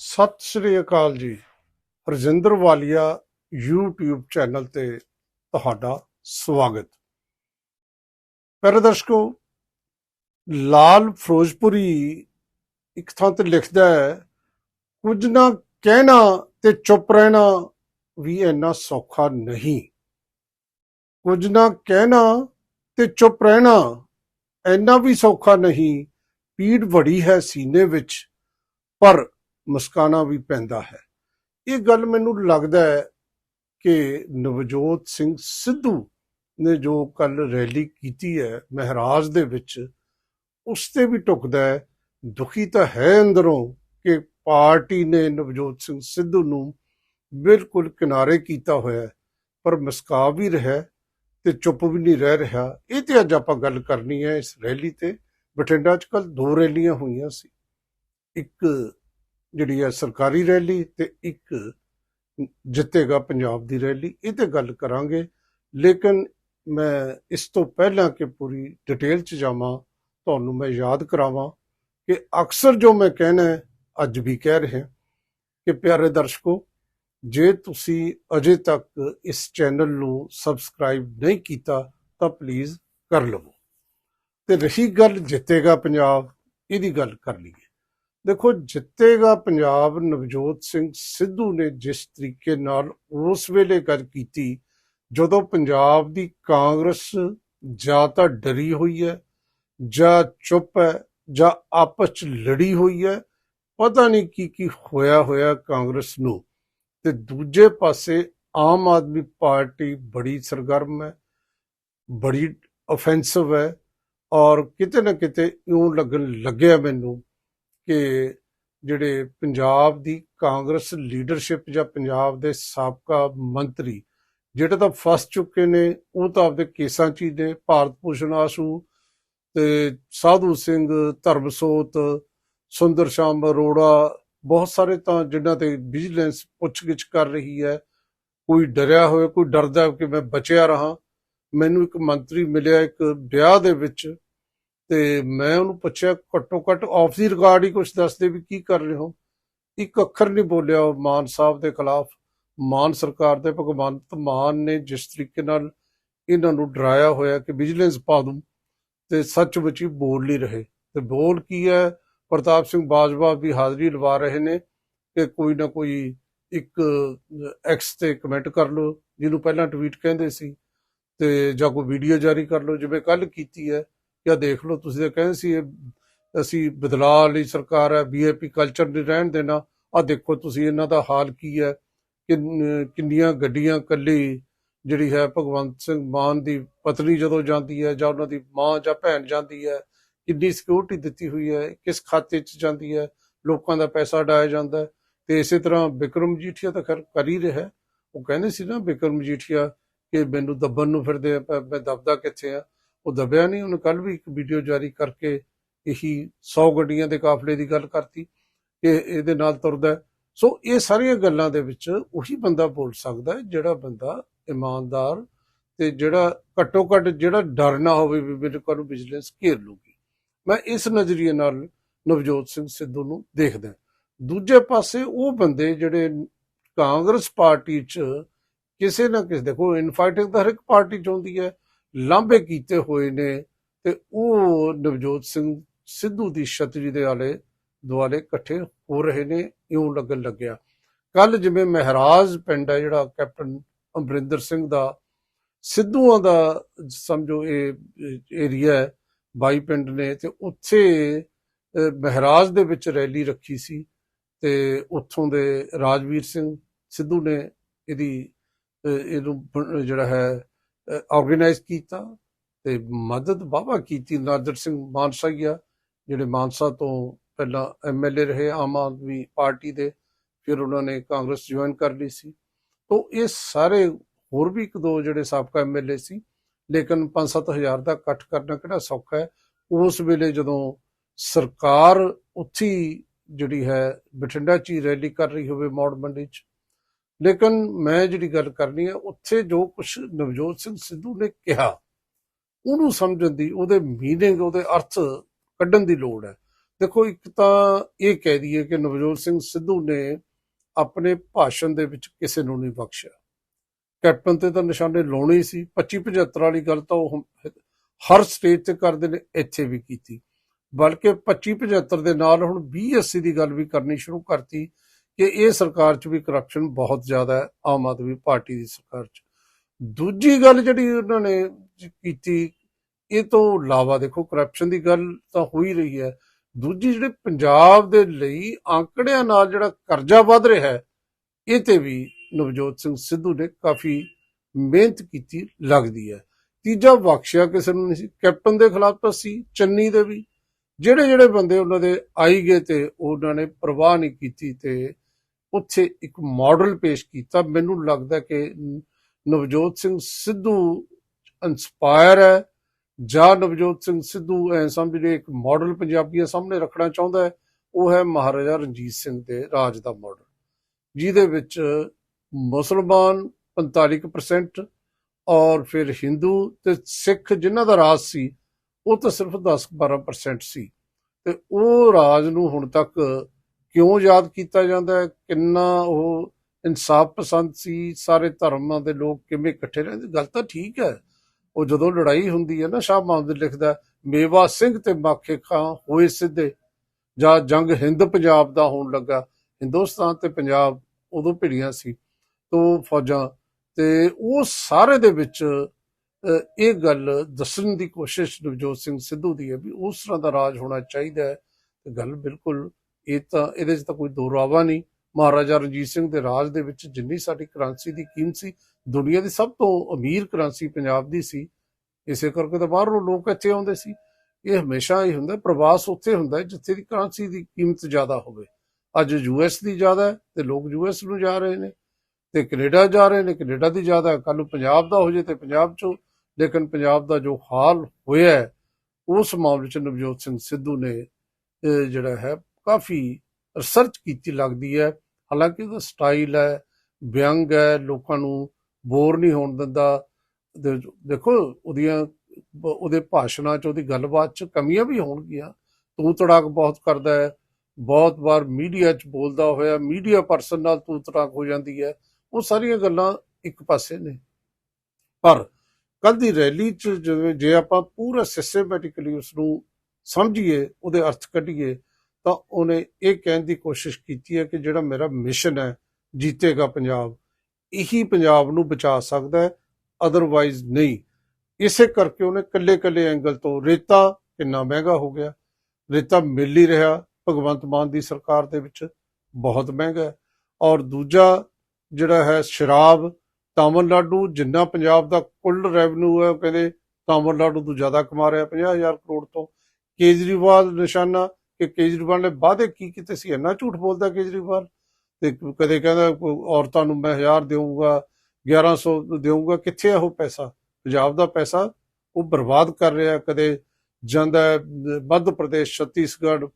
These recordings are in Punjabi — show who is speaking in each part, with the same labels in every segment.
Speaker 1: ਸਤਿ ਸ੍ਰੀ ਅਕਾਲ ਜੀ। ਰਜਿੰਦਰ ਵਾਲੀਆ YouTube ਚੈਨਲ ਤੇ ਤੁਹਾਡਾ ਸਵਾਗਤ। ਪਿਆਰੇ ਦਰਸ਼ਕੋ, ਲਾਲ ਫਿਰੋਜ਼ਪੁਰੀ ਇੱਕ ਥਾਂ ਤੇ ਲਿਖਦਾ ਹੈ, ਕੁਝ ਨਾ ਕਹਿਣਾ ਤੇ ਚੁੱਪ ਰਹਿਣਾ ਵੀ ਇੰਨਾ ਸੌਖਾ ਨਹੀਂ। ਕੁਝ ਨਾ ਕਹਿਣਾ ਤੇ ਚੁੱਪ ਰਹਿਣਾ ਇੰਨਾ ਵੀ ਸੌਖਾ ਨਹੀਂ। ਪੀੜ ਬੜੀ ਹੈ ਸੀਨੇ ਵਿੱਚ, ਪਰ ਮੁਸਕਾਨਾ ਵੀ ਪੈਂਦਾ ਹੈ। ਇਹ ਗੱਲ ਮੈਨੂੰ ਲੱਗਦਾ ਹੈ ਕਿ ਨਵਜੋਤ ਸਿੰਘ ਸਿੱਧੂ ਨੇ ਜੋ ਕੱਲ ਰੈਲੀ ਕੀਤੀ ਹੈ ਮਹਾਰਾਜ ਦੇ ਵਿੱਚ, ਉਸ ਤੇ ਵੀ ਟੁਕਦਾ ਹੈ। ਦੁਖੀ ਤਾਂ ਹੈ ਅੰਦਰੋਂ ਕਿ ਪਾਰਟੀ ਨੇ ਨਵਜੋਤ ਸਿੰਘ ਸਿੱਧੂ ਨੂੰ ਬਿਲਕੁਲ ਕਿਨਾਰੇ ਕੀਤਾ ਹੋਇਆ ਪਰ ਮੁਸਕਾ ਵੀ ਰਿਹਾ ਹੈ ਤੇ ਚੁੱਪ ਵੀ ਨਹੀਂ ਰਹਿ ਰਿਹਾ। ਇਹ ਤੇ ਅੱਜ ਆਪਾਂ ਗੱਲ ਕਰਨੀ ਹੈ ਇਸ ਰੈਲੀ ਤੇ। ਬਠਿੰਡਾ 'ਚ ਕੱਲ ਦੋ ਰੈਲੀਆਂ ਹੋਈਆਂ ਸੀ। ਇੱਕ ਜਿਹੜੀ ਹੈ ਸਰਕਾਰੀ ਰੈਲੀ ਤੇ ਇੱਕ ਜਿੱਤੇਗਾ ਪੰਜਾਬ ਦੀ ਰੈਲੀ, ਇਹ ਤੇ ਗੱਲ ਕਰਾਂਗੇ। ਲੇਕਿਨ ਮੈਂ ਇਸ ਤੋਂ ਪਹਿਲਾਂ ਕਿ ਪੂਰੀ ਡਿਟੇਲ ਚ ਜਾਵਾਂ, ਤੁਹਾਨੂੰ ਮੈਂ ਯਾਦ ਕਰਾਵਾਂ ਕਿ ਅਕਸਰ ਜੋ ਮੈਂ ਕਹਿਣਾ ਅੱਜ ਵੀ ਕਹਿ ਰਿਹਾ ਕਿ ਪਿਆਰੇ ਦਰਸ਼ਕੋ, ਜੇ ਤੁਸੀਂ ਅਜੇ ਤੱਕ ਇਸ ਚੈਨਲ ਨੂੰ ਸਬਸਕ੍ਰਾਈਬ ਨਹੀਂ ਕੀਤਾ, ਤਾਂ ਪਲੀਜ਼ ਕਰ ਲਵੋ। ਤੇ ਰਹੀ ਗੱਲ ਜਿੱਤੇਗਾ ਪੰਜਾਬ, ਇਹਦੀ ਗੱਲ ਕਰ ਲਈਏ। ਦੇਖੋ, ਜਿੱਤੇਗਾ ਪੰਜਾਬ ਨਵਜੋਤ ਸਿੰਘ ਸਿੱਧੂ ਨੇ ਜਿਸ ਤਰੀਕੇ ਨਾਲ ਉਸ ਵੇਲੇ ਗੱਲ ਕੀਤੀ, ਜਦੋਂ ਪੰਜਾਬ ਦੀ ਕਾਂਗਰਸ ਜਾਂ ਤਾਂ ਡਰੀ ਹੋਈ ਹੈ, ਜਾਂ ਚੁੱਪ ਹੈ, ਜਾਂ ਆਪਸ ਚ ਲੜੀ ਹੋਈ ਹੈ, ਪਤਾ ਨਹੀਂ ਕੀ ਕੀ ਹੋਇਆ ਹੋਇਆ ਕਾਂਗਰਸ ਨੂੰ। ਤੇ ਦੂਜੇ ਪਾਸੇ ਆਮ ਆਦਮੀ ਪਾਰਟੀ ਬੜੀ ਸਰਗਰਮ ਹੈ, ਬੜੀ ਆਫੈਂਸਿਵ ਹੈ, ਔਰ ਕਿਤੇ ਨਾ ਕਿਤੇ ਇਉਂ ਲੱਗਣ ਲੱਗਿਆ ਮੈਨੂੰ ਕਿ ਜਿਹੜੇ ਪੰਜਾਬ ਦੀ ਕਾਂਗਰਸ ਲੀਡਰਸ਼ਿਪ ਜਾਂ ਪੰਜਾਬ ਦੇ ਸਾਬਕਾ ਮੰਤਰੀ, ਜਿਹੜੇ ਤਾਂ ਫਸ ਚੁੱਕੇ ਨੇ, ਉਹ ਤਾਂ ਆਪਦੇ ਕੇਸਾਂ 'ਚ ਹੀ ਨੇ, ਭਾਰਤ ਭੂਸ਼ਣ ਆਸੂ ਤੇ ਸਾਧੂ ਸਿੰਘ, ਧਰਮਸੋਤ, ਸੁੰਦਰ ਸ਼ਾਮ ਅਰੋੜਾ, ਬਹੁਤ ਸਾਰੇ ਤਾਂ ਜਿਨ੍ਹਾਂ ਤੇ ਵਿਜੀਲੈਂਸ ਪੁੱਛਗਿੱਛ ਕਰ ਰਹੀ ਹੈ। ਕੋਈ ਡਰਿਆ ਹੋਇਆ ਕੋਈ ਡਰਦਾ ਕਿ ਮੈਂ ਬਚਿਆ ਰਹਾ। ਮੈਨੂੰ ਇੱਕ ਮੰਤਰੀ ਮਿਲਿਆ ਇੱਕ ਵਿਆਹ ਦੇ ਵਿੱਚ ਤੇ ਮੈਂ ਉਹਨੂੰ ਪੁੱਛਿਆ, ਘੱਟੋ ਘੱਟ ਆਫ ਦੀ ਰਿਕਾਰਡ ਹੀ ਕੁਝ ਦੱਸਦੇ ਵੀ ਕੀ ਕਰ ਰਹੇ ਹੋ? ਇੱਕ ਅੱਖਰ ਨਹੀਂ ਬੋਲਿਆ ਉਹ ਮਾਨ ਸਾਹਿਬ ਦੇ ਖਿਲਾਫ। ਮਾਨ ਸਰਕਾਰ ਦੇ ਭਗਵੰਤ ਮਾਨ ਨੇ ਜਿਸ ਤਰੀਕੇ ਨਾਲ ਇਹਨਾਂ ਨੂੰ ਡਰਾਇਆ ਹੋਇਆ ਕਿ ਵਿਜੀਲੈਂਸ ਪਾ ਦੂੰ ਤੇ ਸੱਚ ਵਿੱਚ ਹੀ ਬੋਲ ਨਹੀਂ ਰਹੇ। ਤੇ ਬੋਲ ਕੀ ਹੈ? ਪ੍ਰਤਾਪ ਸਿੰਘ ਬਾਜਵਾ ਵੀ ਹਾਜ਼ਰੀ ਲਵਾ ਰਹੇ ਨੇ ਕਿ ਕੋਈ ਨਾ ਕੋਈ ਇੱਕ ਐਕਸ ਤੇ ਕਮੈਂਟ ਕਰ ਲਓ, ਜਿਹਨੂੰ ਪਹਿਲਾਂ ਟਵੀਟ ਕਹਿੰਦੇ ਸੀ ਤੇ ਜਾਂ ਕੋਈ ਵੀਡੀਓ ਜਾਰੀ ਕਰ ਲਓ, ਜਿਵੇਂ ਕੱਲ ਕੀਤੀ ਹੈ। ਜਾਂ ਦੇਖ ਲਓ ਤੁਸੀਂ ਤਾਂ ਕਹਿੰਦੇ ਸੀ ਇਹ ਅਸੀਂ ਬਦਲਾਅ ਲਈ ਸਰਕਾਰ ਹੈ ਬੀਏਪੀ ਕਲਚਰ ਨਹੀਂ ਰਹਿਣ ਦੇਣਾ। ਆ ਦੇਖੋ ਤੁਸੀਂ ਇਹਨਾਂ ਦਾ ਹਾਲ ਕੀ ਹੈ। ਕਿੰਨ- ਕਿੰਨੀਆਂ ਗੱਡੀਆਂ ਕੱਲੀ ਜਿਹੜੀ ਹੈ ਭਗਵੰਤ ਸਿੰਘ ਮਾਨ ਦੀ ਪਤਨੀ ਜਦੋਂ ਜਾਂਦੀ ਹੈ ਜਾਂ ਉਹਨਾਂ ਦੀ ਮਾਂ ਜਾਂ ਭੈਣ ਜਾਂਦੀ ਹੈ, ਕਿੰਨੀ ਸਿਕਿਉਰਿਟੀ ਦਿੱਤੀ ਹੋਈ ਹੈ, ਕਿਸ ਖਾਤੇ 'ਚ ਜਾਂਦੀ ਹੈ, ਲੋਕਾਂ ਦਾ ਪੈਸਾ ਡਾਇਆ ਜਾਂਦਾ ਹੈ। ਤੇ ਇਸੇ ਤਰ੍ਹਾਂ ਵਿਕਰਮ ਜੀਠੀਆ ਤਾਂ ਖੈਰ ਕਰ ਹੀ ਰਿਹਾ ਉਹ ਕਹਿੰਦੇ ਸੀ ਨਾ ਵਿਕਰਮ ਜੀਠੀਆ ਕਿ ਮੈਨੂੰ ਦੱਬਣ ਨੂੰ ਫਿਰਦੇ ਆ, ਮੈਂ ਦੱਬਦਾ ਕਿੱਥੇ ਆ? ਉਹ ਦਬਿਆ ਨਹੀਂ, ਉਹਨੇ ਕੱਲ ਵੀ ਇੱਕ ਵੀਡੀਓ ਜਾਰੀ ਕਰਕੇ ਇਹੀ 100 ਗੱਡੀਆਂ ਦੇ ਕਾਫਲੇ ਦੀ ਗੱਲ ਕਰਤੀ ਕਿ ਇਹਦੇ ਨਾਲ ਤੁਰਦਾ ਸੋ ਇਹ ਸਾਰੀਆਂ ਗੱਲਾਂ ਦੇ ਵਿੱਚ ਉਹੀ ਬੰਦਾ ਬੋਲ ਸਕਦਾ ਹੈ ਜਿਹੜਾ ਬੰਦਾ ਇਮਾਨਦਾਰ ਤੇ ਜਿਹੜਾ ਘੱਟੋ ਘੱਟ ਜਿਹੜਾ ਡਰ ਨਾ ਹੋਵੇ ਵੀ ਮੇਰੇ ਕੋਲ ਵਿਜੀਲੈਂਸ ਘੇਰ ਲੂਗੀ। ਮੈਂ ਇਸ ਨਜ਼ਰੀਏ ਨਾਲ ਨਵਜੋਤ ਸਿੰਘ ਸਿੱਧੂ ਨੂੰ ਦੇਖਦਾ ਦੂਜੇ ਪਾਸੇ ਉਹ ਬੰਦੇ ਜਿਹੜੇ ਕਾਂਗਰਸ ਪਾਰਟੀ 'ਚ ਕਿਸੇ ਨਾ ਕਿਸੇ, ਦੇਖੋ ਇਨਫਾਈਟਿੰਗ ਤਾਂ ਹਰ ਇੱਕ ਪਾਰਟੀ 'ਚ ਹੁੰਦੀ ਹੈ। ਲਾਂਭੇ ਕੀਤੇ ਹੋਏ ਨੇ ਤੇ ਉਹ ਨਵਜੋਤ ਸਿੰਘ ਸਿੱਧੂ ਦੀ ਛਤਰੀ ਦੇ ਆਲੇ ਦੁਆਲੇ ਇਕੱਠੇ ਹੋ ਰਹੇ ਨੇ, ਇਉਂ ਲੱਗਣ ਲੱਗਿਆ। ਕੱਲ ਜਿਵੇਂ ਮਹਿਰਾਜ ਪਿੰਡ ਹੈ ਜਿਹੜਾ ਕੈਪਟਨ ਅਮਰਿੰਦਰ ਸਿੰਘ ਦਾ, ਸਿੱਧੂਆਂ ਦਾ ਸਮਝੋ ਇਹ ਏਰੀਆ ਹੈ, ਬਾਈ ਪਿੰਡ ਨੇ ਤੇ ਉੱਥੇ ਮਹਿਰਾਜ ਦੇ ਵਿੱਚ ਰੈਲੀ ਰੱਖੀ ਸੀ ਤੇ ਉੱਥੋਂ ਦੇ ਰਾਜਵੀਰ ਸਿੰਘ ਸਿੱਧੂ ਨੇ ਇਹਦੀ ਇਹਨੂੰ ਜਿਹੜਾ ਹੈ ਆਰਗੇਨਾਈਜ਼ ਕੀਤਾ ਤੇ ਮਦਦ ਵਾਹਵਾ ਕੀਤੀ। ਨਾਦਰ ਸਿੰਘ ਮਾਨਸਾ ਮਾਨਸਾਈਆ ਜਿਹੜੇ ਮਾਨਸਾ ਤੋਂ ਪਹਿਲਾਂ ਐਮਐਲਏ ਰਹੇ, ਆਮ ਆਦਮੀ ਪਾਰਟੀ ਦੇ, ਫਿਰ ਉਹਨਾਂ ਨੇ ਕਾਂਗਰਸ ਜੁਆਇਨ ਕਰ ਲਈ ਸੀ। ਤੋਂ ਇਹ ਸਾਰੇ ਹੋਰ ਵੀ ਇੱਕ ਦੋ ਜਿਹੜੇ ਸਾਬਕਾ ਐਮਐਲਏ ਸੀ, ਲੇਕਿਨ 5-7000 ਦਾ ਇਕੱਠ ਕਰਨਾ ਕਿਹੜਾ ਸੌਖਾ ਹੈ? ਉਸ ਵੇਲੇ ਜਦੋਂ ਸਰਕਾਰ ਉੱਥੀ ਜਿਹੜੀ ਹੈ ਬਠਿੰਡਾ 'ਚ ਹੀ ਰੈਲੀ ਕਰ ਰਹੀ ਹੋਵੇ ਮੌੜ ਮੰਡੀ 'ਚ ਲੇਕਿਨ ਮੈਂ ਜਿਹੜੀ ਗੱਲ ਕਰਨੀ ਹੈ ਉੱਥੇ ਜੋ ਕੁਝ ਨਵਜੋਤ ਸਿੰਘ ਸਿੱਧੂ ਨੇ ਕਿਹਾ, ਉਹਨੂੰ ਸਮਝਣ ਦੀ, ਉਹਦੇ ਮੀਨਿੰਗ ਉਹਦੇ ਅਰਥ ਕੱਢਣ ਦੀ ਲੋੜ ਹੈ। ਦੇਖੋ, ਇੱਕ ਤਾਂ ਇਹ ਕਹਿ ਦਈਏ ਕਿ ਨਵਜੋਤ ਸਿੰਘ ਸਿੱਧੂ ਨੇ ਆਪਣੇ ਭਾਸ਼ਣ ਦੇ ਵਿੱਚ ਕਿਸੇ ਨੂੰ ਨਹੀਂ ਬਖਸ਼ਿਆ। ਕੈਪਟਨ ਤੇ ਤਾਂ ਨਿਸ਼ਾਨੇ ਲਾਉਣੇ ਸੀ। 25 75 ਵਾਲੀ ਗੱਲ ਤਾਂ ਉਹ ਹੁਣ ਹਰ ਸਟੇਜ ਤੇ ਕਰਦੇ ਨੇ, ਇੱਥੇ ਵੀ ਕੀਤੀ। ਬਲਕਿ 25 75 ਦੇ ਨਾਲ ਹੁਣ 20 80 ਦੀ ਗੱਲ ਵੀ ਕਰਨੀ ਸ਼ੁਰੂ ਕਰਤੀ। ਕਿ ਇਹ ਸਰਕਾਰ 'ਚ ਵੀ ਕਰਪਸ਼ਨ ਬਹੁਤ ਜ਼ਿਆਦਾ ਹੈ, ਆਮ ਆਦਮੀ ਪਾਰਟੀ ਦੀ ਸਰਕਾਰ 'ਚ। ਦੂਜੀ ਗੱਲ ਜਿਹੜੀ ਉਹਨਾਂ ਨੇ ਕੀਤੀ, ਇਹ ਤੋਂ ਇਲਾਵਾ ਦੇਖੋ ਕਰਪਸ਼ਨ ਦੀ ਗੱਲ ਤਾਂ ਹੋ ਹੀ ਰਹੀ ਹੈ। ਦੂਜੀ ਜਿਹੜੇ ਪੰਜਾਬ ਦੇ ਲਈ ਆંકੜਿਆਂ ਨਾਲ ਜਿਹੜਾ ਕਰਜ਼ਾ ਵਧ ਰਿਹਾ ਹੈ, ਇਹ ਤੇ ਵੀ ਨਵਜੋਤ ਸਿੰਘ ਸਿੱਧੂ ਨੇ ਕਾਫੀ ਮਿਹਨਤ ਕੀਤੀ, ਲੱਗਦੀ ਹੈ। ਤੀਜਾ ਬਖਸ਼ਿਆ ਕਿਸੇ ਨੂੰ ਨਹੀਂ ਸੀ, ਕੈਪਟਨ ਦੇ ਖਿਲਾਫ ਤਾਂ ਸੀ, ਚੰਨੀ ਦੇ ਵੀ। ਜਿਹੜੇ ਜਿਹੜੇ ਬੰਦੇ ਉਹਨਾਂ ਦੇ ਆਈ ਗਏ ਤੇ ਉਹਨਾਂ ਨੇ ਪਰਵਾਹ ਨਹੀਂ ਕੀਤੀ ਤੇ ਉੱਥੇ ਇੱਕ ਮਾਡਲ ਪੇਸ਼ ਕੀਤਾ। ਮੈਨੂੰ ਲੱਗਦਾ ਕਿ ਨਵਜੋਤ ਸਿੰਘ ਸਿੱਧੂ ਇਨਸਪਾਇਰ ਹੈ ਜਾਂ ਨਵਜੋਤ ਸਿੰਘ ਸਿੱਧੂ ਐ ਸਮਝਦੇ ਇੱਕ ਮਾਡਲ ਪੰਜਾਬੀਆਂ ਸਾਹਮਣੇ ਰੱਖਣਾ ਚਾਹੁੰਦਾ ਹੈ, ਉਹ ਹੈ ਮਹਾਰਾਜਾ ਰਣਜੀਤ ਸਿੰਘ ਦੇ ਰਾਜ ਦਾ ਮਾਡਲ, ਜਿਹਦੇ ਵਿੱਚ ਮੁਸਲਮਾਨ 45% ਔਰ ਫਿਰ ਹਿੰਦੂ ਤੇ ਸਿੱਖ ਜਿਨ੍ਹਾਂ ਦਾ ਰਾਜ ਸੀ, ਉਹ ਤਾਂ ਸਿਰਫ 10-12% ਸੀ। ਤੇ ਉਹ ਰਾਜ ਨੂੰ ਹੁਣ ਤੱਕ ਕਿਉਂ ਯਾਦ ਕੀਤਾ ਜਾਂਦਾ ਹੈ? ਕਿੰਨਾ ਉਹ ਇਨਸਾਫ ਪਸੰਦ ਸੀ? ਸਾਰੇ ਧਰਮਾਂ ਦੇ ਲੋਕ ਕਿਵੇਂ ਇਕੱਠੇ ਰਹਿੰਦੇ? ਗੱਲ ਤਾਂ ਠੀਕ ਹੈ। ਉਹ ਜਦੋਂ ਲੜਾਈ ਹੁੰਦੀ ਹੈ ਨਾ, ਸ਼ਾਹ ਮੁਹੰਮਦ ਲਿਖਦਾ ਮੇਵਾ ਸਿੰਘ ਤੇ ਮਾਖੇ ਖਾਂ ਹੋਏ ਸਿੱਧੇ। ਜਾਂ ਜੰਗ ਹਿੰਦ ਪੰਜਾਬ ਦਾ ਹੋਣ ਲੱਗਾ। ਹਿੰਦੁਸਤਾਨ ਤੇ ਪੰਜਾਬ ਉਦੋਂ ਭਿੜੀਆਂ ਸੀ ਤੋਂ ਫੌਜਾਂ ਤੇ ਉਹ ਸਾਰੇ ਦੇ ਵਿੱਚ ਇਹ ਗੱਲ ਦੱਸਣ ਦੀ ਕੋਸ਼ਿਸ਼ ਨਵਜੋਤ ਸਿੰਘ ਸਿੱਧੂ ਦੀ ਹੈ ਵੀ ਉਸ ਤਰ੍ਹਾਂ ਦਾ ਰਾਜ ਹੋਣਾ ਚਾਹੀਦਾ ਹੈ। ਤੇ ਗੱਲ ਬਿਲਕੁਲ ਇਹ ਤਾਂ ਇਹਦੇ 'ਚ ਤਾਂ ਕੋਈ ਦੋ ਰਾਵਾ ਨਹੀਂ। ਮਹਾਰਾਜਾ ਰਣਜੀਤ ਸਿੰਘ ਦੇ ਰਾਜ ਦੇ ਵਿੱਚ ਜਿੰਨੀ ਸਾਡੀ ਕਰੰਸੀ ਦੀ ਕੀਮਤ ਸੀ, ਦੁਨੀਆ ਦੀ ਸਭ ਤੋਂ ਅਮੀਰ ਕਰੰਸੀ ਪੰਜਾਬ ਦੀ ਸੀ। ਇਸੇ ਕਰਕੇ ਤਾਂ ਬਾਹਰੋਂ ਲੋਕ ਇੱਥੇ ਆਉਂਦੇ ਸੀ। ਇਹ ਹਮੇਸ਼ਾ ਹੀ ਹੁੰਦਾ, ਪ੍ਰਵਾਸ ਉੱਥੇ ਹੁੰਦਾ ਜਿੱਥੇ ਦੀ ਕਰੰਸੀ ਦੀ ਕੀਮਤ ਜ਼ਿਆਦਾ ਹੋਵੇ। ਅੱਜ ਯੂਐਸ ਦੀ ਜ਼ਿਆਦਾ ਤੇ ਲੋਕ ਯੂਐਸ ਨੂੰ ਜਾ ਰਹੇ ਨੇ ਤੇ ਕੈਨੇਡਾ ਜਾ ਰਹੇ ਨੇ। ਕੈਨੇਡਾ ਦੀ ਜ਼ਿਆਦਾ ਕੱਲ ਨੂੰ ਪੰਜਾਬ ਦਾ ਹੋ ਜੇ ਤੇ ਪੰਜਾਬ ਚੋਂ, ਲੇਕਿਨ ਪੰਜਾਬ ਦਾ ਜੋ ਹਾਲ ਹੋਇਆ ਉਸ ਮਾਮਲੇ ਚ ਨਵਜੋਤ ਸਿੰਘ ਸਿੱਧੂ ਨੇ ਜਿਹੜਾ ਹੈ ਕਾਫੀ ਰਿਸਰਚ ਕੀਤੀ ਲੱਗਦੀ ਹੈ। ਹਾਲਾਂਕਿ ਉਹਦਾ ਸਟਾਈਲ ਹੈ, ਵਿਅੰਗ ਹੈ, ਲੋਕਾਂ ਨੂੰ ਬੋਰ ਨਹੀਂ ਹੋਣ ਦਿੰਦਾ। ਦੇਖੋ, ਉਹਦੀਆਂ ਉਹਦੇ ਭਾਸ਼ਣਾਂ 'ਚ, ਉਹਦੀ ਗੱਲਬਾਤ 'ਚ ਕਮੀਆਂ ਵੀ ਹੋਣਗੀਆਂ। ਤੂੰ ਤੜਾਕ ਬਹੁਤ ਕਰਦਾ ਹੈ। ਬਹੁਤ ਵਾਰ ਮੀਡੀਆ 'ਚ ਬੋਲਦਾ ਹੋਇਆ ਮੀਡੀਆ ਪਰਸਨ ਨਾਲ ਤੂੰ ਤੜਾਕ ਹੋ ਜਾਂਦੀ ਹੈ। ਉਹ ਸਾਰੀਆਂ ਗੱਲਾਂ ਇੱਕ ਪਾਸੇ ਨੇ। ਪਰ ਕੱਲ ਦੀ ਰੈਲੀ 'ਚ ਜਿਵੇਂ, ਜੇ ਆਪਾਂ ਪੂਰਾ ਸਿਸਟਮੈਟਿਕਲੀ ਉਸ ਨੂੰ ਸਮਝੀਏ, ਉਹਦੇ ਅਰਥ ਕੱਢੀਏ ਤਾਂ ਉਹਨੇ ਇਹ ਕਹਿਣ ਦੀ ਕੋਸ਼ਿਸ਼ ਕੀਤੀ ਹੈ ਕਿ ਜਿਹੜਾ ਮੇਰਾ ਮਿਸ਼ਨ ਹੈ, ਜੀਤੇਗਾ ਪੰਜਾਬ। ਇਹੀ ਪੰਜਾਬ ਨੂੰ ਬਚਾ ਸਕਦਾ ਹੈ ਅਦਰਵਾਈਜ਼ ਨਹੀਂ। ਇਸੇ ਕਰਕੇ ਉਹਨੇ ਕੱਲੇ-ਕੱਲੇ ਐਂਗਲ ਤੋਂ ਰੇਤਾ ਕਿੰਨਾ ਮਹਿੰਗਾ ਹੋ ਗਿਆ। ਰੇਤਾ ਮਿਲ ਹੀ ਰਿਹਾ ਭਗਵੰਤ ਮਾਨ ਦੀ ਸਰਕਾਰ ਦੇ ਵਿੱਚ, ਬਹੁਤ ਮਹਿੰਗਾ ਹੈ। ਔਰ ਦੂਜਾ ਜਿਹੜਾ ਹੈ ਸ਼ਰਾਬ, ਤਾਮਿਲਨਾਡੂ, ਜਿੰਨਾ ਪੰਜਾਬ ਦਾ ਕੁੱਲ ਰੈਵਨਿਊ ਹੈ, ਉਹ ਕਹਿੰਦੇ ਤਾਮਿਲਨਾਡੂ ਤੋਂ ਜ਼ਿਆਦਾ ਕਮਾ ਰਿਹਾ 50000 ਕਰੋੜ ਤੋਂ। ਕੇਜਰੀਵਾਲ ਨਿਸ਼ਾਨਾ ਕਿ ਕੇਜਰੀਵਾਲ ਨੇ ਵਾਅਦੇ ਕੀ ਕੀਤੇ ਸੀ? ਇੰਨਾ ਝੂਠ ਬੋਲਦਾ ਕੇਜਰੀਵਾਲ? ਤੇ ਕਦੇ ਕਹਿੰਦਾ ਔਰਤਾਂ ਨੂੰ ਮੈਂ 1000 ਦੇਵਾਂਗਾ 1100 ਦੇਵਾਂਗਾ ਕਿੱਥੇ ਆ ਉਹ ਪੈਸਾ? ਪੰਜਾਬ ਦਾ ਪੈਸਾ ਉਹ ਬਰਬਾਦ ਕਰ ਰਿਹਾ, ਕਦੇ ਜਾਂਦਾ ਮੱਧ ਪ੍ਰਦੇਸ਼, ਛੱਤੀਸਗੜ੍ਹ,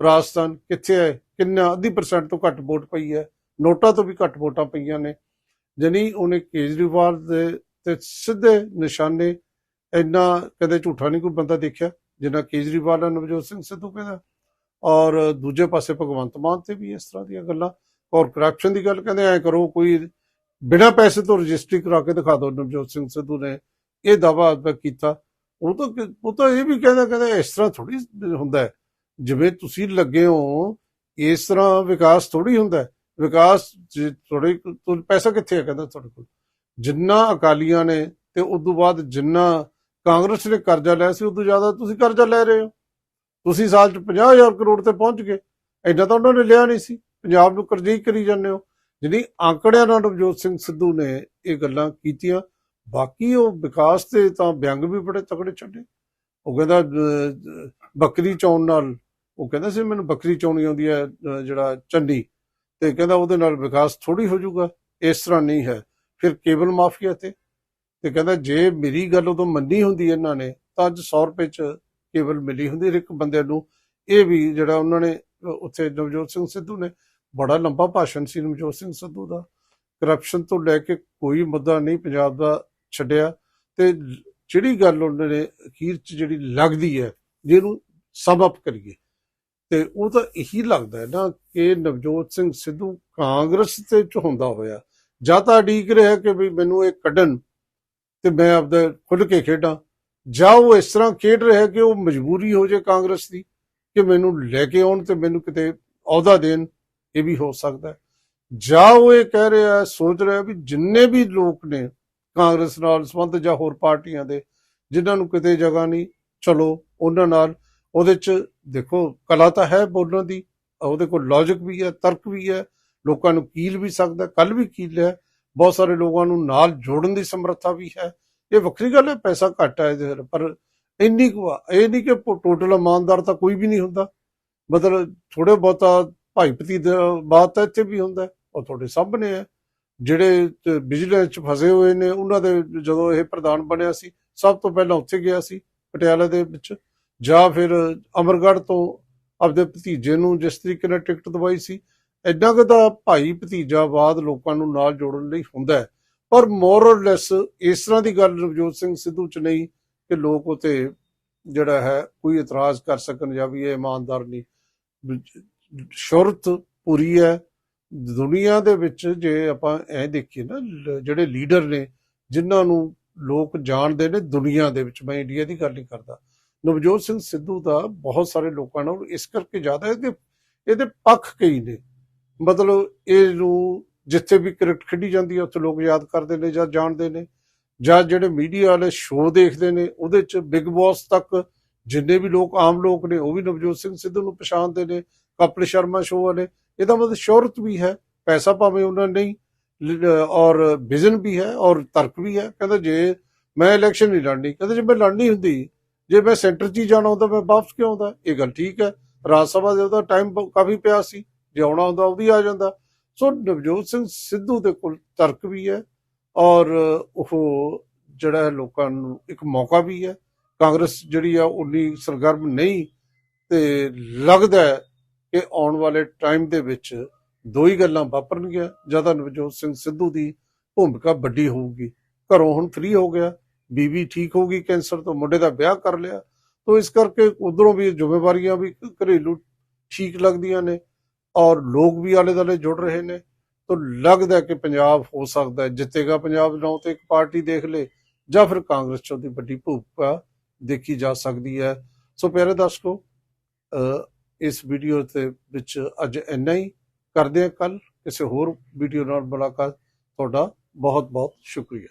Speaker 1: ਰਾਜਸਥਾਨ, ਕਿੱਥੇ ਹੈ? ਕਿੰਨਾ, ਅੱਧੀ ਪਰਸੈਂਟ ਤੋਂ ਘੱਟ ਵੋਟ ਪਈ ਹੈ, ਨੋਟਾਂ ਤੋਂ ਵੀ ਘੱਟ ਵੋਟਾਂ ਪਈਆਂ ਨੇ। ਜਨੀ ਉਹਨੇ ਕੇਜਰੀਵਾਲ ਦੇ ਤੇ ਸਿੱਧੇ ਨਿਸ਼ਾਨੇ ਇੰਨਾ ਕਦੇ ਝੂਠਾ ਨਹੀਂ ਕੋਈ ਬੰਦਾ ਦੇਖਿਆ, ਜਿੰਨਾ ਕੇਜਰੀਵਾਲ ਆ ਨਵਜੋਤ ਸਿੰਘ ਸਿੱਧੂ ਕਹਿੰਦਾ। ਔਰ ਦੂਜੇ ਪਾਸੇ ਭਗਵੰਤ ਮਾਨ ਤੇ ਵੀ ਇਸ ਤਰ੍ਹਾਂ ਦੀਆਂ ਗੱਲਾਂ। ਔਰ ਕਰਪਸ਼ਨ ਦੀ ਗੱਲ ਕਹਿੰਦੇ, ਐ ਕਰੋ, ਕੋਈ ਬਿਨਾਂ ਪੈਸੇ ਤੋਂ ਰਜਿਸਟਰੀ ਕਰਾ ਕੇ ਦਿਖਾ ਦਿਓ, ਨਵਜੋਤ ਸਿੰਘ ਸਿੱਧੂ ਨੇ ਇਹ ਦਾਵਾ ਕੀਤਾ। ਉਹ ਤਾਂ ਉਹ ਤਾਂ ਇਹ ਵੀ ਕਹਿੰਦਾ ਕਹਿੰਦਾ ਇਸ ਤਰ੍ਹਾਂ ਥੋੜੀ ਹੁੰਦਾ ਹੈ। ਜਿਵੇਂ ਤੁਸੀਂ ਲੱਗੇ ਹੋ, ਇਸ ਤਰ੍ਹਾਂ ਵਿਕਾਸ ਥੋੜੀ ਹੁੰਦਾ ਹੈ। ਵਿਕਾਸ ਜੇ ਪੈਸਾ ਕਿੱਥੇ ਹੈ, ਕਹਿੰਦਾ ਤੁਹਾਡੇ ਕੋਲ? ਜਿੰਨਾ ਅਕਾਲੀਆਂ ਨੇ ਤੇ ਉਸ ਤੋਂ ਬਾਅਦ ਜਿੰਨਾ ਕਾਂਗਰਸ ਨੇ ਕਰਜ਼ਾ ਲਿਆ ਸੀ, ਉਦੋਂ ਜ਼ਿਆਦਾ ਤੁਸੀਂ ਕਰਜ਼ਾ ਲੈ ਰਹੇ ਹੋ। ਤੁਸੀਂ ਸਾਲ ਚ 50000 ਕਰੋੜ ਤੇ ਪਹੁੰਚ ਗਏ। ਐਡਾ ਤਾਂ ਉਹਨਾਂ ਨੇ ਲਿਆ ਨਹੀਂ ਸੀ। ਪੰਜਾਬ ਨੂੰ ਕਰਜ਼ਈ ਕਰੀ ਜਾਂਦੇ ਹੋ। ਜਿਹੜੀ ਆંકੜਿਆਂ ਨਾਲ ਨਵਜੋਤ ਸਿੰਘ ਸਿੱਧੂ ਨੇ ਇਹ ਗੱਲਾਂ ਕੀਤੀਆਂ, ਬਾਕੀ ਉਹ ਵਿਕਾਸ ਤੇ ਤਾਂ ਵਿਅੰਗ ਵੀ ਬੜੇ ਤਕੜੇ ਛੱਡੇ। ਉਹ ਕਹਿੰਦਾ ਬੱਕਰੀ ਚੌਣ ਨਾਲ, ਉਹ ਕਹਿੰਦਾ ਸੀ, ਮੈਨੂੰ ਬੱਕਰੀ ਚੌਣੀ ਆਉਂਦੀ ਹੈ ਜਿਹੜਾ ਚੰਡੀ ਤੇ ਕਹਿੰਦਾ, ਉਹਦੇ ਨਾਲ ਵਿਕਾਸ ਥੋੜੀ ਹੋ ਜਾਊਗਾ। ਇਸ ਤਰ੍ਹਾਂ ਨਹੀਂ ਹੈ। ਫਿਰ ਕੇਬਲ ਮਾਫੀਆ ਤੇ। ਤੇ ਕਹਿੰਦਾ, ਜੇ ਮੇਰੀ ਗੱਲ ਉਦੋਂ ਮੰਨੀ ਹੁੰਦੀ ਇਹਨਾਂ ਨੇ, ਤਾਂ ਅੱਜ 100 ਰੁਪਏ ਚ ਕੇਬਲ ਮਿਲੀ ਹੁੰਦੀ ਇੱਕ ਬੰਦੇ ਨੂੰ। ਇਹ ਵੀ ਜਿਹੜਾ ਉਹਨਾਂ ਨੇ, ਉੱਥੇ ਨਵਜੋਤ ਸਿੰਘ ਸਿੱਧੂ ਨੇ ਬੜਾ ਲੰਬਾ ਭਾਸ਼ਣ ਸੀ ਨਵਜੋਤ ਸਿੰਘ ਸਿੱਧੂ ਦਾ। ਕਰਪਸ਼ਨ ਤੋਂ ਲੈ ਕੇ ਕੋਈ ਮੁੱਦਾ ਨਹੀਂ ਪੰਜਾਬ ਦਾ ਛੱਡਿਆ। ਤੇ ਜਿਹੜੀ ਗੱਲ ਉਹਨਾਂ ਨੇ ਅਖੀਰ ਚ ਜਿਹੜੀ ਲੱਗਦੀ ਹੈ, ਜਿਹਨੂੰ ਸਮ ਅਪ ਕਰੀਏ, ਤੇ ਉਹ ਤਾਂ ਇਹੀ ਲੱਗਦਾ ਹੈ ਨਾ ਕਿ ਨਵਜੋਤ ਸਿੰਘ ਸਿੱਧੂ ਕਾਂਗਰਸ ਤੇ ਹੁੰਦਾ ਹੋਇਆ। ਜਾਂ ਤਾਂ ਉਡੀਕ ਰਿਹਾ ਕਿ ਵੀ ਮੈਨੂੰ ਇਹ ਕੱਢਣ ਤੇ ਮੈਂ ਆਪਦਾ ਖੁੱਲ ਕੇ ਖੇਡਾਂ। ਜਾਂ ਉਹ ਇਸ ਤਰ੍ਹਾਂ ਖੇਡ ਰਿਹਾ ਕਿ ਉਹ ਮਜਬੂਰੀ ਹੋ ਜੇ ਕਾਂਗਰਸ ਦੀ ਕਿ ਮੈਨੂੰ ਲੈ ਕੇ ਆਉਣ ਤੇ ਮੈਨੂੰ ਕਿਤੇ ਅਹੁਦਾ ਦੇਣ, ਇਹ ਵੀ ਹੋ ਸਕਦਾ ਹੈ। ਜਾਂ ਉਹ ਇਹ ਕਹਿ ਰਿਹਾ, ਸੋਚ ਰਿਹਾ ਵੀ ਜਿੰਨੇ ਵੀ ਲੋਕ ਨੇ ਕਾਂਗਰਸ ਨਾਲ ਸੰਬੰਧ ਜਾਂ ਹੋਰ ਪਾਰਟੀਆਂ ਦੇ, ਜਿਨ੍ਹਾਂ ਨੂੰ ਕਿਤੇ ਜਗ੍ਹਾ ਨਹੀਂ, ਚਲੋ, ਉਹਨਾਂ ਨਾਲ, ਉਹਦੇ ਚ ਦੇਖੋ, ਕਲਾ ਤਾਂ ਹੈ ਬੋਲਣ ਦੀ, ਉਹਦੇ ਕੋਲ ਲੌਜੀਕ ਵੀ ਹੈ, ਤਰਕ ਵੀ ਹੈ, ਲੋਕਾਂ ਨੂੰ ਕੀਲ ਵੀ ਸਕਦਾ ਕੱਲ ਵੀ ਕੀਲਿਆ ਬਹੁਤ ਸਾਰੇ ਲੋਕਾਂ ਨੂੰ ਨਾਲ ਜੋੜਨ ਦੀ ਸਮਰੱਥਾ ਵੀ ਹੈ। ਇਹ ਵੱਖਰੀ ਗੱਲ ਹੈ, ਪੈਸਾ ਘੱਟ ਹੈ ਇਹਦੇ ਪਰ ਇੰਨੀ ਕੁ ਆ। ਇਹ ਨਹੀਂ ਕਿ ਟੋਟਲ ਇਮਾਨਦਾਰ ਤਾਂ ਕੋਈ ਵੀ ਨਹੀਂ ਹੁੰਦਾ। ਮਤਲਬ ਥੋੜੇ ਬਹੁਤਾ ਭਾਈ ਭਤੀ ਦਾ ਬਾਤ ਤਾਂ ਇੱਥੇ ਵੀ ਹੁੰਦਾ ਉਹ ਤੁਹਾਡੇ ਸਾਹਮਣੇ ਹੈ। ਜਿਹੜੇ ਵਿਜੀਲੈਂਸ ਚ ਫਸੇ ਹੋਏ ਨੇ, ਉਹਨਾਂ ਦੇ ਜਦੋਂ ਇਹ ਪ੍ਰਧਾਨ ਬਣਿਆ ਸੀ, ਸਭ ਤੋਂ ਪਹਿਲਾਂ ਉੱਥੇ ਗਿਆ ਸੀ, ਪਟਿਆਲਾ ਦੇ ਵਿੱਚ। ਜਾਂ ਫਿਰ ਅਮਰਗੜ੍ਹ ਤੋਂ ਆਪਦੇ ਭਤੀਜੇ ਨੂੰ ਜਿਸ ਤਰੀਕੇ ਨਾਲ ਟਿਕਟ ਦਵਾਈ ਸੀ। ਐਡਾ ਕੁ ਤਾਂ ਭਾਈ ਭਤੀਜਾਵਾਦ ਲੋਕਾਂ ਨੂੰ ਨਾਲ ਜੋੜਨ ਲਈ ਹੁੰਦਾ ਹੈ। ਪਰ ਮੋਰਲੈਸ ਇਸ ਤਰ੍ਹਾਂ ਦੀ ਗੱਲ ਨਵਜੋਤ ਸਿੰਘ ਸਿੱਧੂ ਚ ਨਹੀਂ ਕਿ ਲੋਕ ਉਤੇ ਜਿਹੜਾ ਹੈ ਕੋਈ ਇਤਰਾਜ਼ ਕਰ ਸਕਣ ਜਾਂ ਵੀ ਇਹ ਇਮਾਨਦਾਰ ਨਹੀਂ। ਸ਼ੁਰਤ ਪੂਰੀ ਹੈ। ਦੁਨੀਆ ਦੇ ਵਿੱਚ ਜੇ ਆਪਾਂ ਐ ਦੇਖੀਏ ਨਾ, ਜਿਹੜੇ ਲੀਡਰ ਨੇ, ਜਿਨ੍ਹਾਂ ਨੂੰ ਲੋਕ ਜਾਣਦੇ ਨੇ ਦੁਨੀਆ ਦੇ ਵਿੱਚ, ਮੈਂ ਇੰਡੀਆ ਦੀ ਗੱਲ ਨਹੀਂ ਕਰਦਾ। ਨਵਜੋਤ ਸਿੰਘ ਸਿੱਧੂ ਦਾ ਬਹੁਤ ਸਾਰੇ ਲੋਕਾਂ ਨਾਲ ਇਸ ਕਰਕੇ ਜ਼ਿਆਦਾ ਇਹਦੇ ਇਹਦੇ ਪੱਖ ਕਈ ਨੇ। ਮਤਲਬ ਇਹ ਨੂੰ ਜਿੱਥੇ ਵੀ ਕ੍ਰਿਕਟ ਖੇਡੀ ਜਾਂਦੀ ਹੈ, ਉੱਥੇ ਲੋਕ ਯਾਦ ਕਰਦੇ ਨੇ ਜਾਂ ਜਾਣਦੇ ਨੇ, ਜਾਂ ਜਿਹੜੇ ਮੀਡੀਆ ਵਾਲੇ ਸ਼ੋਅ ਦੇਖਦੇ ਨੇ, ਉਹਦੇ ਚ ਬਿਗ ਬੌਸ ਤੱਕ ਜਿੰਨੇ ਵੀ ਲੋਕ, ਆਮ ਲੋਕ ਨੇ, ਉਹ ਵੀ ਨਵਜੋਤ ਸਿੰਘ ਸਿੱਧੂ ਨੂੰ ਪਛਾਣਦੇ ਨੇ, ਕਪਿਲ ਸ਼ਰਮਾ ਸ਼ੋਅ ਵਾਲੇ। ਇਹਦਾ ਮਤਲਬ ਸ਼ੋਹਰਤ ਵੀ ਹੈ, ਪੈਸਾ ਭਾਵੇਂ ਉਹਨਾਂ ਨਹੀਂ ਔਰ ਵਿਜ਼ਨ ਵੀ ਹੈ, ਔਰ ਤਰਕ ਵੀ ਹੈ। ਕਹਿੰਦਾ ਜੇ ਮੈਂ ਇਲੈਕਸ਼ਨ ਨਹੀਂ ਲੜਨੀ, ਕਹਿੰਦਾ ਜੇ ਮੈਂ ਲੜਨੀ ਹੁੰਦੀ, ਜੇ ਮੈਂ ਸੈਂਟਰ 'ਚ ਹੀ ਜਾਣਾ ਹੁੰਦਾ, ਮੈਂ ਵਾਪਸ ਕਿਉਂ ਆਉਂਦਾ? ਇਹ ਗੱਲ ਠੀਕ ਹੈ। ਰਾਜ ਸਭਾ ਦੇ ਉਹਦਾ ਟਾਈਮ ਕਾਫੀ ਪਿਆ ਸੀ, ਜੇ ਆਉਣਾ ਹੁੰਦਾ ਉਹ ਵੀ ਆ ਜਾਂਦਾ। ਸੋ ਨਵਜੋਤ ਸਿੰਘ ਸਿੱਧੂ ਦੇ ਕੋਲ ਤਰਕ ਵੀ ਹੈ ਔਰ ਉਹ ਜਿਹੜਾ ਹੈ ਲੋਕਾਂ ਨੂੰ ਇੱਕ ਮੌਕਾ ਵੀ ਹੈ। ਕਾਂਗਰਸ ਜਿਹੜੀ ਆ ਉਨੀ ਸਰਗਰਮ ਨਹੀਂ ਤੇ ਲੱਗਦਾ ਕਿ ਆਉਣ ਵਾਲੇ ਟਾਈਮ ਦੇ ਵਿੱਚ ਦੋ ਹੀ ਗੱਲਾਂ ਵਾਪਰਨਗੀਆਂ, ਜਾਂ ਤਾਂ ਨਵਜੋਤ ਸਿੰਘ ਸਿੱਧੂ ਦੀ ਭੂਮਿਕਾ ਵੱਡੀ ਹੋਊਗੀ। ਘਰੋਂ ਹੁਣ ਫ੍ਰੀ ਹੋ ਗਿਆ ਬੀਬੀ ਠੀਕ ਹੋ ਗਈ ਕੈਂਸਰ ਤੋਂ ਮੁੰਡੇ ਦਾ ਵਿਆਹ ਕਰ ਲਿਆ। ਤੋਂ ਇਸ ਕਰਕੇ ਉਧਰੋਂ ਵੀ ਜ਼ਿੰਮੇਵਾਰੀਆਂ ਵੀ ਘਰੇਲੂ ਠੀਕ ਲੱਗਦੀਆਂ ਨੇ। ਔਰ ਲੋਕ ਵੀ ਆਲੇ ਦੁਆਲੇ ਜੁੜ ਰਹੇ ਨੇ, ਤਾਂ ਲੱਗਦਾ ਕਿ ਪੰਜਾਬ ਹੋ ਸਕਦਾ ਜਿੱਤੇਗਾ ਪੰਜਾਬ ਨੌ ਤੇ ਇੱਕ ਪਾਰਟੀ ਦੇਖ ਲੇ, ਜਾਂ ਫਿਰ ਕਾਂਗਰਸ ਚੋਂ ਦੀ ਵੱਡੀ ਭੂਮਿਕਾ ਦੇਖੀ ਜਾ ਸਕਦੀ ਹੈ। ਸੋ ਪਿਆਰੇ ਦਰਸ਼ਕੋ ਇਸ ਵੀਡੀਓ ਦੇ ਵਿੱਚ ਅੱਜ ਇੰਨਾ ਹੀ। ਕਰਦੇ ਹਾਂ ਕੱਲ ਕਿਸੇ ਹੋਰ ਵੀਡੀਓ ਨਾਲ ਮੁਲਾਕਾਤ। ਤੁਹਾਡਾ ਬਹੁਤ ਬਹੁਤ ਸ਼ੁਕਰੀਆ।